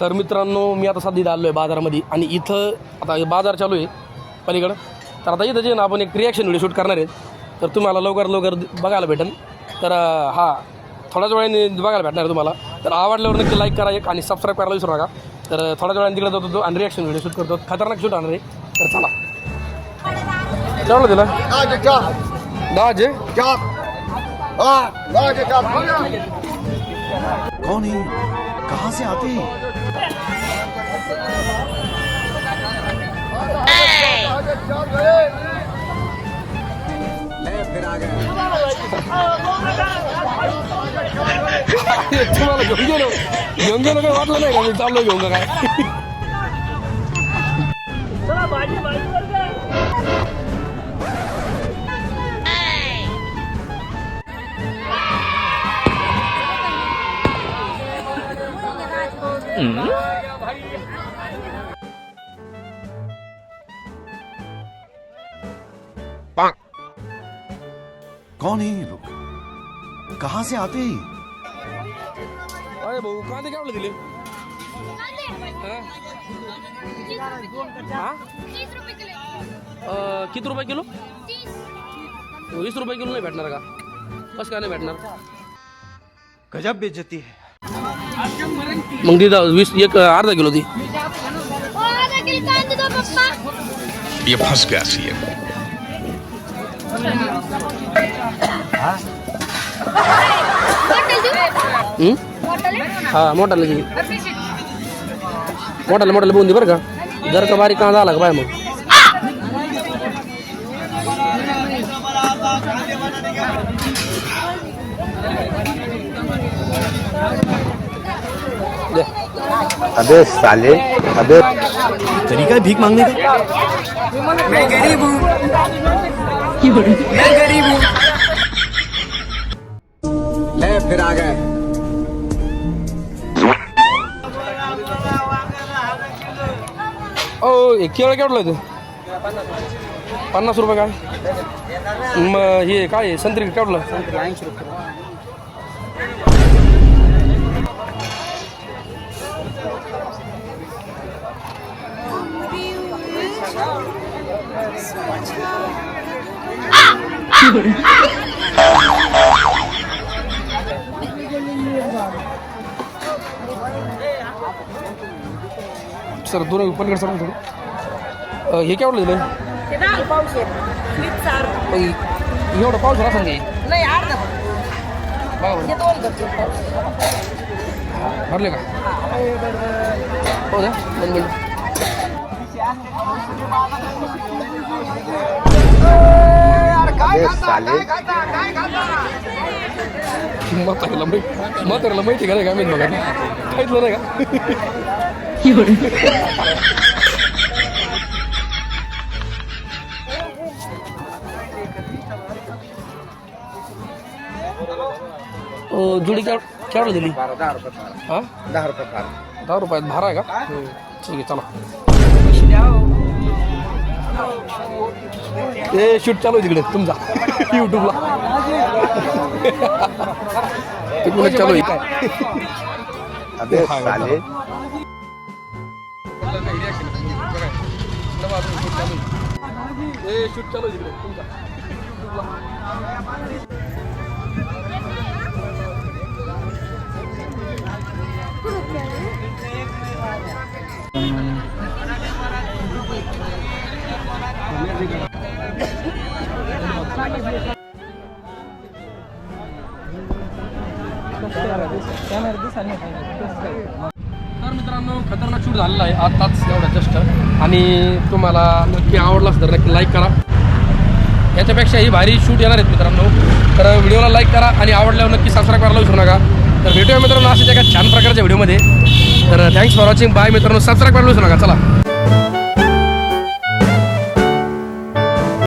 तर मित्रांनो मी आता सध्या आलो आहे बाजारामध्ये आणि इथं आता बाजार चालू आहे पलीकडं. तर आता इथं जे ना आपण एक रिॲक्शन व्हिडिओ शूट करणार आहेत. तर तुम्हाला लवकर लवकर बघायला भेटेल. तर हा थोड्याच वेळाने बघायला भेटणार आहे तुम्हाला. तर आवडल्यावर नक्की लाईक करा एक आणि सबस्क्राईब करायला विसरू नका. तर थोड्याच वेळाने तिकडे जातो आणि रिॲक्शन व्हिडिओ शूट करतो. खतरनाक शूट आणणार आहे. तर चला. केवढं दिला? chop. कौन है? कहां से आते हैं? तुम्हाला घेऊन गेलो घेऊन गेलो काय वाटलं नाही का मी चाललो घेऊन काय कौन है ये लोग? कहाँ से आते हैं? अरे भाऊ कांदे केवढे दिले हा? हा? रुपये किलो अं, किती रुपये किलो? तीस वीस रुपये किलो नाही भेटणार का कसं काय नाही भेटणार गजब बेइज्जती है। मग ती दा- वीस एक अर्धा किलो ती आधा किलो कांदे ये फंस गया सीएम मोठाला घे मोठाला मोठाला बघून दे बरं का जर का बारीक कांदा आला का बाय मग अबे साले अबे तरीका भीख मांगने का ले फिर आ गए ओ हे केळं केवढलं ते? पन्नास रुपये काय मग हे काय संत्री केवढलं ऐंशी रुपये सर दोन पलीकडे सर थोडं। हे केवढलं दिलं एवढं पाऊस. हे दोन करतो भरले का? हो। द्या दोन मिनिट। अबे साले म्हाताऱ्याला माहिती म्हाताऱ्याला माहिती का नाही का माहिती बघा? काहीतलं नाही का? ओ, जुडी केव केवढं दिली? दहा रुपये हा? दहा रुपयात भारा आहे का? ठीक आहे चला. ए शूट चालू आहे तिकडे. तुमचा युट्यूबला तिकडे चालू आहे. काय शूट चालू आहे तिकडे. तुमचा तर मित्रांनो खतरनाक शूट झालेला आहे. आताच एवढा जस्ट आणि तुम्हाला नक्की आवडलाच तर नक्की लाईक करा. याच्यापेक्षा ही भारी शूट येणार आहेत मित्रांनो. तर व्हिडिओला लाईक करा आणि आवडल्यावर नक्की सबस्क्राईब करायला विसरू नका. तर भेटूया मित्रांनो असेच एका छान प्रकारच्या व्हिडिओमध्ये. तर थँक्स फॉर वॉचिंग बाय मित्रांनो. सबस्क्राईब करायला विसरू नका. चला.